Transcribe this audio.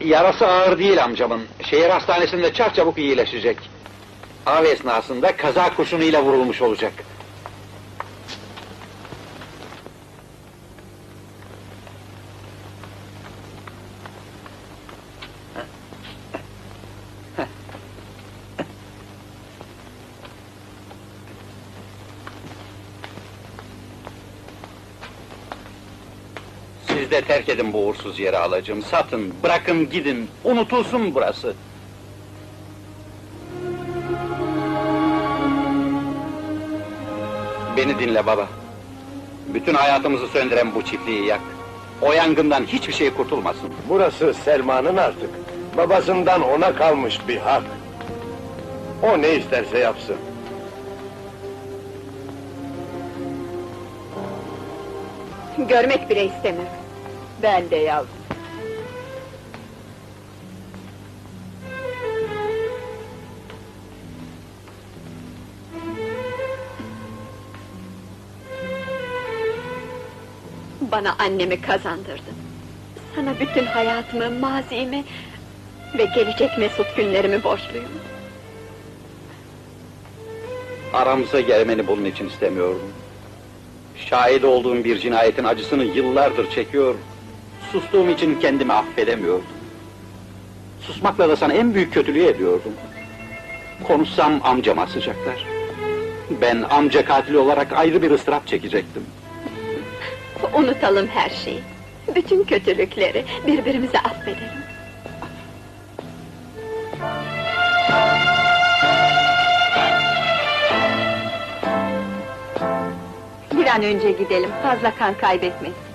Yarası ağır değil amcamın. Şehir hastanesinde çarçabuk iyileşecek. Av esnasında kaza kurşunuyla vurulmuş olacak. Siz de terk edin bu uğursuz yeri alacım. Satın, bırakın gidin. Unutulsun burası. Beni dinle baba. Bütün hayatımızı söndüren bu çiftliği yak. O yangından hiçbir şey kurtulmasın. Burası Selma'nın artık. Babasından ona kalmış bir hak. O ne isterse yapsın. Görmek bile istemem. Ben de yavrum. Bana annemi kazandırdın. Sana bütün hayatımı, mazimi ve gelecek mesut günlerimi borçluyum. Aramıza gelmeni bunun için istemiyordum. Şahit olduğum bir cinayetin acısını yıllardır çekiyor. Sustuğum için kendimi affedemiyordum. Susmakla da sana en büyük kötülüğü ediyordum. Konuşsam amcama asacaklar. Ben amca katili olarak ayrı bir ıstırap çekecektim. Unutalım her şeyi. Bütün kötülükleri birbirimize affedelim. Bir an önce gidelim, fazla kan kaybetmesin.